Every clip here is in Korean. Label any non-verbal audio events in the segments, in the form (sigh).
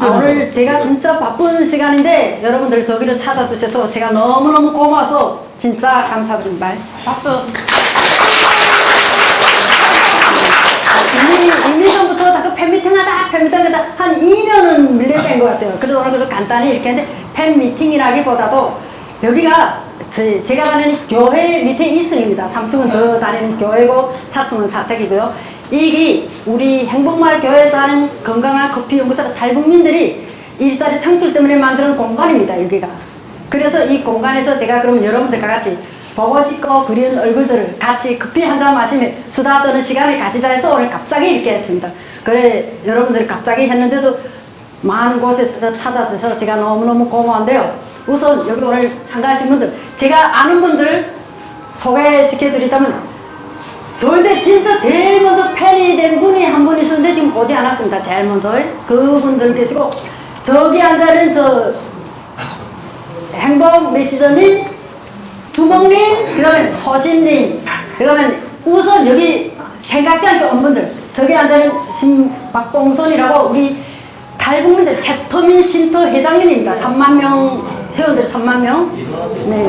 아, 오늘 제가 진짜 바쁜 시간인데 여러분들 저기를 찾아주셔서 제가 너무너무 고마워서 진짜 감사드립니다. 박수. 이미, 이미 전부터 자꾸 팬미팅 하자, 팬미팅 하자 한 2년은 밀려된 것 같아요. 그래서 오늘 그래서 간단히 이렇게 했는데 팬미팅이라기보다도 여기가 제, 제가 다니는 교회 밑에 2층입니다. 3층은 저 다니는 교회고 4층은 사택이고요. 이게 우리 행복마을 교회에서 하는 건강한 커피 연구소 탈북민들이 일자리 창출 때문에 만드는 공간입니다. 여기가. 그래서 이 공간에서 제가 그러면 여러분들과 같이 보고 싶고 그리운 얼굴들을 같이 커피 한 잔 마시며 수다 떠는 시간을 가지자 해서 오늘 갑자기 이렇게 했습니다. 그래 여러분들이 갑자기 했는데도 많은 곳에서 찾아주셔서 제가 너무너무 고마운데요. 우선 여기 오늘 참가하신 분들 제가 아는 분들 소개시켜드리자면 저한테 진짜 제일 먼저 팬이 된 분이 한 분 있었는데 지금 오지 않았습니다. 제일 먼저 그분들 계시고 저기 앉아있는 저 행복 메시저님, 주몽님, 그 다음에 초심님, 그 다음에 우선 여기 생각지 않게 온 분들, 저기 앉아있는 신, 박봉선이라고 우리 탈북민들 세터민 쉼터 회장님입니다. 3만 명, 회원들 3만 명. 네.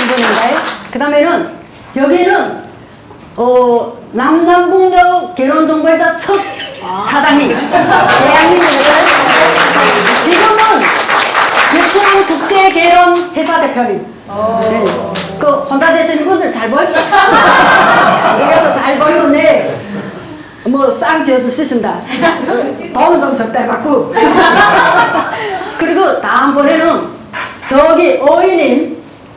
거래하신 분인가요? 그 다음에는 여기는 어, 남남북녀 결혼정보회사 첫 사장님 대한민국에서 지금은 베트남 국제 결혼 회사 대표님. 네. 그 혼자 되시는 분들 잘 보입시다 (laughs) 그래서 잘 보이는데 뭐쌍 지어줄 수 있습니다. 돈은 좀 적당히 받고. (laughs) 그리고 다음번에는 저기 어이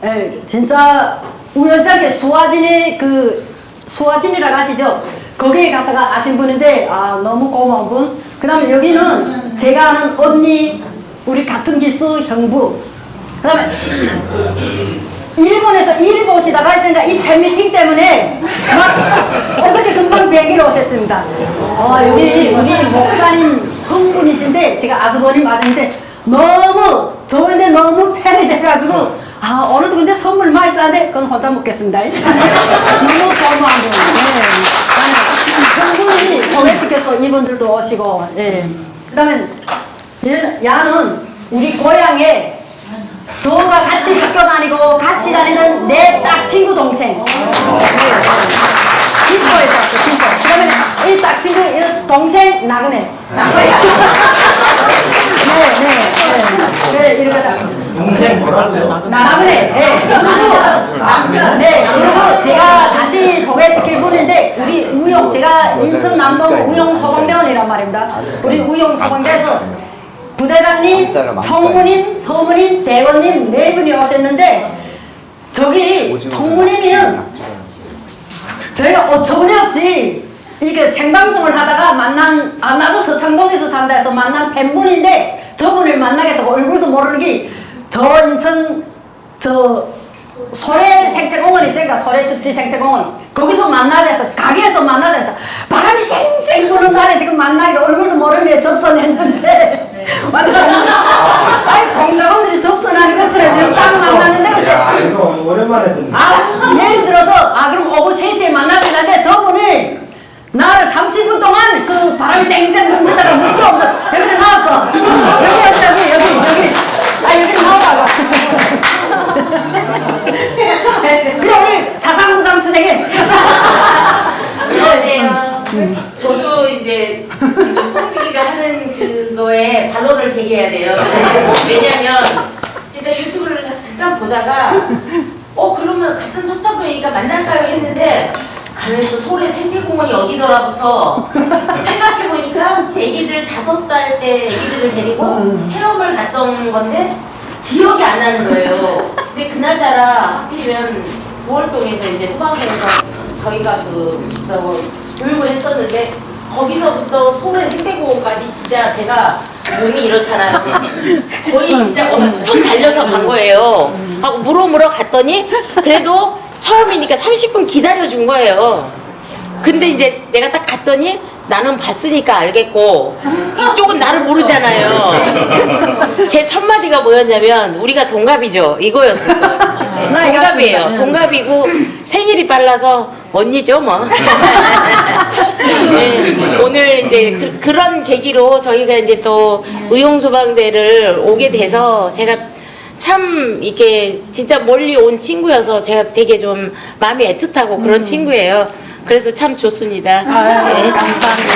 님 예, 진짜 우연찮게 수화진의 그 수화진이라고 아시죠? 거기에 갔다가 아신 분인데 아 너무 고마운 분. 그다음에 여기는 제가 아는 언니 우리 같은 기수 형부. 그다음에 일본에서 일 보시다가 이제 이 팬미팅 때문에 막 어떻게 금방 비행기로 오셨습니다. 어, 여기 우리 목사님 흥분이신데 제가 아주버님 맞은데 너무 저한테 너무 팬이 돼가지고 아 오늘도 근데 선물 많이 싸는데 그건 혼자 먹겠습니다. 너무 고마운 분. 네. 흥분이 소개시켜서 이분들도 오시고 예. 그 다음에 얘- 야는 우리 고향에 저와 같이 학교 다니고 같이 다니는 내 딱 친구 동생. 김포에서 왔어, 김포. 그러면 이 딱 친구, 이 동생 나그네. 나그야. 네, 네, 네. 그래, 이러다. 동생 뭐라고요? 나그네. 네. 그리고, 네, 그리고 제가 다시 소개시킬 분인데, 우리 우용, 제가 인천 남동 우용 소방대원이란 말입니다. 우리 우용 소방대에서 부대장님, 청무님, 서무님, 대원님 네 분이 오셨는데 저기 청무님이는 저희가 어처구니 없이 이게 생방송을 하다가 만난 아 나도 서창동에서 산다 해서 만난 팬분인데 저분을 만나겠다고 얼굴도 모르는 게 저 인천 저 소래 생태공원? 그러니까 소래 습지 생태공원 거기서 만나자 해서 가게에서 만나자 했다 바람이 쌩쌩 부는 날에 지금 만나기로 얼굴도 모르며 접선했는데 완전 아이 공작원들이 접선하는 것처럼 지금 딱 만났는데 그래서 야 이거 오랜만에 듣네. 아, 예를 들어서, 아, 그럼 오후 3시에 만나자는데 저분이 나를 30분 동안 그 바람이 쌩쌩 불다가 물게 없어. 여기 나왔어. 여기, 여기, 여기, 여기, 여기. 아, 여기 나와봐. 그래, 우리 사상무상 투쟁해. 안녕하세요. 저도 이제 지금 송식이가 하는 그거에 반론을 제기해야 돼요. 왜냐면 진짜 유튜브를 잠깐 보다가 어 그러면 같은 서창동이니까 만날까요 했는데 가면서 소래 생태공원이 어디더라부터 생각해보니까 애기들 다섯 살 때 애기들을 데리고 체험을 갔던 건데 기억이 안 나는 거예요. 근데 그날따라 하필이면 보월동에서 이제 소방서에서 저희가 그 저, 교육을 했었는데 거기서부터 소래 생태공원까지 진짜 제가 몸이 이렇잖아요. 거의 진짜 엄청 달려서 간 거예요. 하고 물어 물어 갔더니 그래도 처음이니까 30분 기다려 준 거예요. 근데 이제 내가 딱 갔더니 나는 봤으니까 알겠고 이쪽은 나를 모르잖아요. 제 첫 마디가 뭐였냐면 우리가 동갑이죠 이거였었어요. 나이가 동갑이에요. 동갑이고 생일이 빨라서 언니죠 뭐. 네, 오늘 이제 그, 런 계기로 저희가 이제 또 의용소방대를 오게 돼서 제가 참 이게 진짜 멀리 온 친구여서 제가 되게 좀 마음이 애틋하고 그런 친구예요. 그래서 참 좋습니다. 음. 아유, 네. 감사합니다.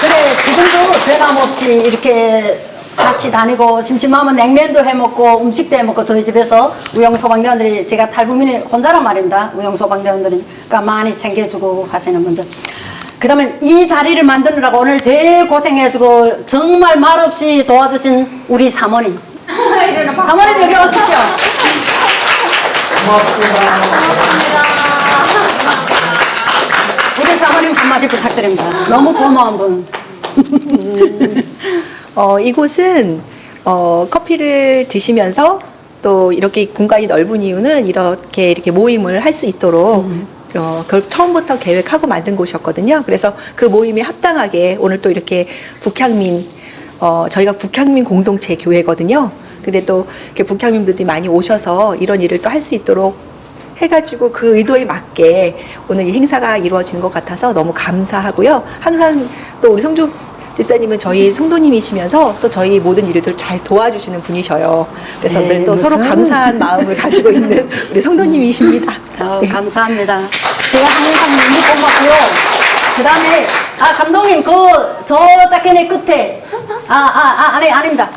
그래, 지금도 변함없이 이렇게 같이 다니고 심심하면 냉면도 해 먹고 음식도 해 먹고 저희 집에서 우영소방대원들이 제가 탈북민이 혼자란 말입니다. 우영소방대원들이 그러니까 많이 챙겨주고 하시는 분들. 그 다음에 이 자리를 만드느라고 오늘 제일 고생해주고 정말 말없이 도와주신 우리 사모님. (laughs) 사모님 여기 오시죠. 우리 사모님 한마디 부탁드립니다. 너무 고마운 분. (laughs) 어, 이곳은 어, 커피를 드시면서 또 이렇게 공간이 넓은 이유는 이렇게 이렇게 모임을 할 수 있도록 어, 그걸 처음부터 계획하고 만든 곳이었거든요. 그래서 그 모임에 합당하게 오늘 또 이렇게 북향민 어, 저희가 북향민 공동체 교회거든요. 근데 또 이렇게 북향민들이 많이 오셔서 이런 일을 또 할 수 있도록 해가지고 그 의도에 맞게 오늘 이 행사가 이루어지는 것 같아서 너무 감사하고요. 항상 또 우리 성주 집사님은 저희 성도님이시면서 또 저희 모든 일을 잘 도와주시는 분이셔요. 그래서 네, 늘 또 서로 무슨- 감사한 (laughs) 마음을 가지고 있는 우리 성도님이십니다. 아우, (laughs) 네. 감사합니다. 제가 항상 너무 고맙고요. 그 다음에, 아, 감독님, 그, 저 자켓의 끝에, 아, 아, 아, 아니, 아닙니다.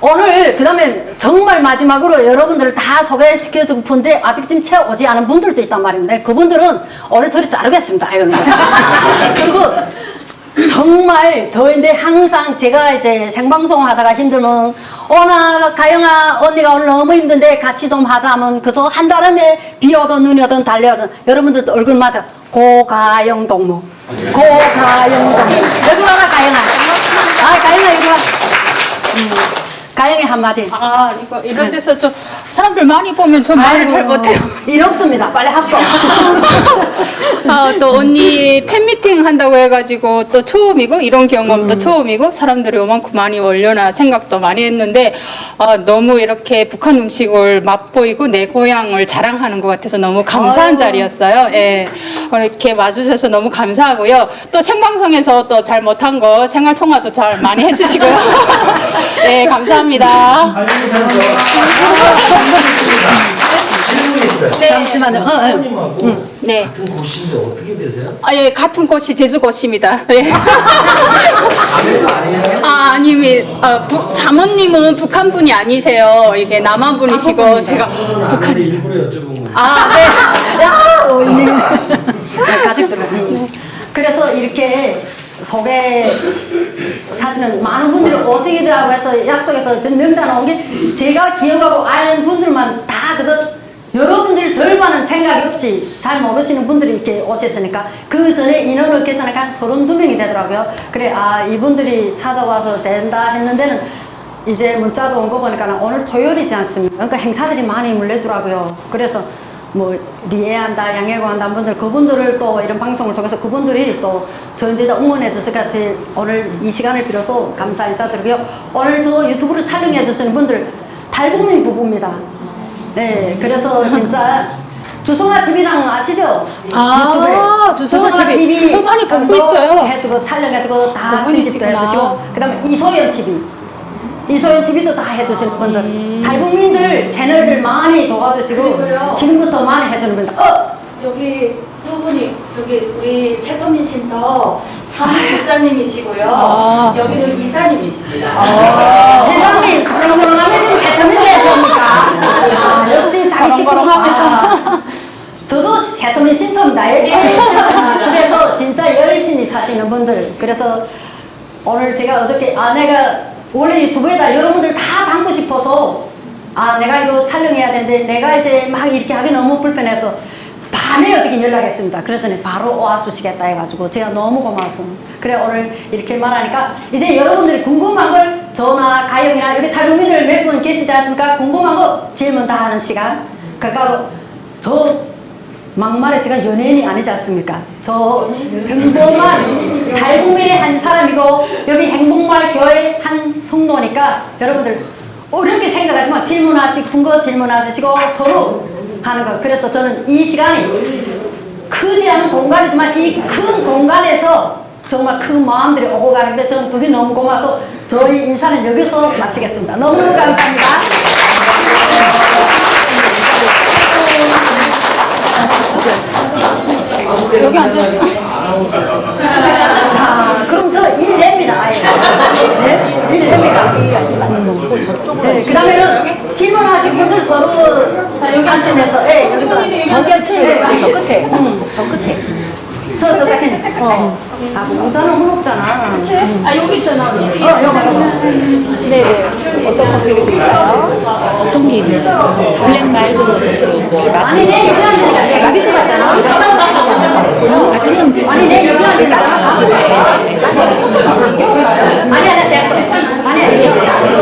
오늘, 그 다음에 정말 마지막으로 여러분들을 다 소개시켜주고 싶은데, 아직 지금 채 오지 않은 분들도 있단 말입니다. 그분들은 오늘 저리 자르겠습니다. 이러는 거. (laughs) 그리고, 정말 저인데 항상 제가 이제 생방송 하다가 힘들면 어나 가영아 언니가 오늘 너무 힘든데 같이 좀 하자 하면 그저 한달음에 비 오든 눈이 오든 달려오든 여러분들도 얼굴마다 고가영 동무 고가영 동무 왜 그러나 가영아 아 가영아 이리 와 음, 가영이 한마디 아 이거 이런 데서 좀 사람들 많이 보면 전 말을 잘 못해요. (laughs) 일 없습니다 빨리 합소 (laughs) 아, 또 언니 팬미팅 한다고 해가지고 또 처음이고 이런 경험도 처음이고 사람들이 요만큼 많이 올려나 생각도 많이 했는데 아, 너무 이렇게 북한 음식을 맛보이고 내 고향을 자랑하는 것 같아서 너무 감사한. 자리였어요. 예. 이렇게 와주셔서 너무 감사하고요. 또 생방송에서 또 잘 못한 거 생활 통화도 잘 많이 해주시고요. 예, (laughs) 감사합니다. 질문이 있어요. 잠시만요 어, 어. 사모님하고 네. 같은 곳인데 어떻게 되세요? 아, 예, 같은 곳이 제주 곳입니다. 예. 아니에요, 아니에요. 아, 어, 부, 사모님은 북한 분이 아니세요. 이게 남한 분이시고 제가 그건 아닌데 북한에서. 일부러 여쭤본 거예요. 아, 네. 야, 언니. (laughs) 가족들. 그래서 이렇게 소개 사실은 많은 분들이 오시기라고 해서 약속해서 전 명단 온 게 제가 기억하고 아는 분들만 다 그저 여러분들 절반은 생각이 없이 잘 모르시는 분들이 이렇게 오셨으니까 그 전에 인원을 계산하니까 한 32명이 되더라고요. 그래, 아, 이분들이 찾아와서 된다 했는데는 이제 문자도 온 거 보니까 오늘 토요일이지 않습니까? 그러니까 행사들이 많이 물려더라고요. 그래서 뭐 리해한다, 양해고한다 분들 그분들을 또 이런 방송을 통해서 그분들이 또 저희한테 응원해 주시니까 제 오늘 이 시간을 빌어서 감사 인사드리고요. 오늘 저 유튜브를 촬영해 주시는 분들 달국민 부부입니다. 네, 그래서 진짜 (laughs) 주성아 TV랑 아시죠? 아, 주성아 TV. 저 많이 보고 있어요. 해주고 촬영해주고 다 편집도 그분이시구나. 해주시고 그다음에 이소연 TV 이소연 TV도 다 해주시는 분들 음. 달국민들 채널들 많이 도와주시고 지금부터 많이 해주는 분들 어 여기 두 분이 저기 우리 세도민 신터 사무국장님이시고요. 아. 여기는 이사님이십니다. 회장님 그러면 세터민 되십니까? 아, 역시 자기 식구 아, 저도 세터민 신터입니다. 예. 아, 그래서 진짜 열심히 사시는 분들 그래서 오늘 제가 어저께 아 내가 원래 유튜브에다 여러분들 다 담고 싶어서 아 내가 이거 촬영해야 되는데 내가 이제 막 이렇게 하기 너무 불편해서 밤에 어저께 연락했습니다. 그랬더니 바로 와주시겠다 해가지고 제가 너무 고마워서 그래 오늘 이렇게 말하니까 이제 여러분들이 궁금한 걸 저나 가영이나 여기 탈북민들 몇 분 계시지 않습니까? 궁금한 거 질문 다 하는 시간 그러니까 저 막말에 제가 연예인이 아니지 않습니까? 저 평범한 달국민의 한 사람이고 여기 행복말 교회 한 성도니까 여러분들 어렵게 생각하지 마. 질문하시고 거 질문하시고 서로 하는 거. 그래서 저는 이 시간이 크지 않은 공간이지만 이 큰 공간에서 정말 큰 마음들이 오고 가는데 저는 그게 너무 고마워서 저희 인사는 여기서 마치겠습니다. 너무너무 감사합니다. 여기 앉아. 아, 그럼 저 일냅니다. 아예. 네? 일냅니다. 네, 그 다음에는 질문하신 분들 서로 자, 여기 앉으면서, 예, 여기서. 저기 앉으시면 돼요. 저 끝에. 저 끝에. 저, 저 작가님. 어. 아, 모자는 hun없잖아. 아, 여기 있잖아. 어, 여기, 여기. 네네. 어떤 커피를 드릴까요? 어떤 게 있나요? 블랙 말고 아니, 내 여기 앉으니까 제가 여기서 갔잖아. 아 그럼 아니, 내 여기 앉으니까 가면 돼. 아니, 아니, 됐어. 아니, 아니.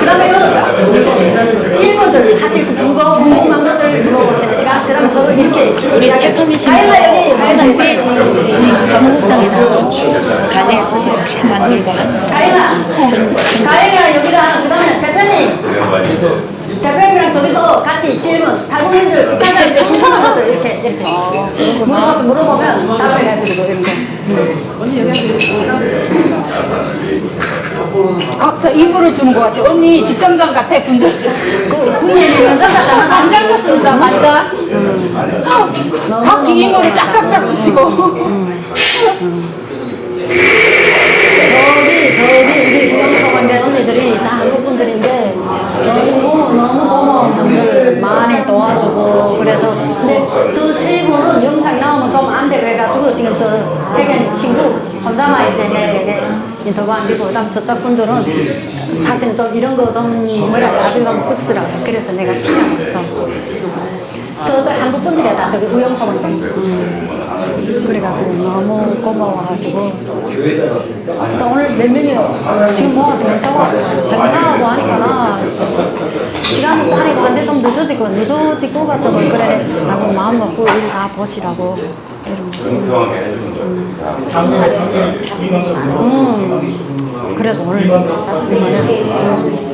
그러면은 질문들 하실 거, 궁금한 것들 물어보시는 시간. 그 다음에 서로 이렇게. 우리 세터미신 가영아, 여기, 가영아, 여기. 홈페이지 우리 사무국장에 나오죠. 가게 소개 다 만들고 하는 가영아, 가영이랑 여기랑 그다음에 대표님, 대표님이랑 저기서 같이 질문, 달고민들 국가자들 궁금한 것들 이렇게 이렇게 물어봐서 물어보면 답변해드리고 이런 거. 각자 이불을 주는 것 같아. 언니 직장장 같아, 분들. 그 분위기 연장 같잖아. 간장 같습니다, 간장. 각기 이불을 짝짝짝 주시고. 저기 저기 우리 구영서관대 언니들이 다 한국 분들인데 너무 너무 고마운 분들 많이 도와주고 그래도 근데 저 세 분은 영상이 나오면 좀 안 되고 해가지고 지금 저 해견 친구 혼자만 이제 인터뷰 안 되고 그다음 저쪽 분들은 사실 좀 이런 거좀 뭐라 아주 좀 쑥스러워 그래서 내가 그냥 좀 저도 한국 분들이야 다 저기 우영서관대 음. 그래가지고 너무 고마워가지고. 또 오늘 몇 명이요? 지금 모아서 몇 차고 행사하고 하니까 시간은 짜리고 한데 좀 늦어지고 늦어질 것 같아서 그래. 하고 마음 먹고 일 다 보시라고. 거. 음. 그래도 오늘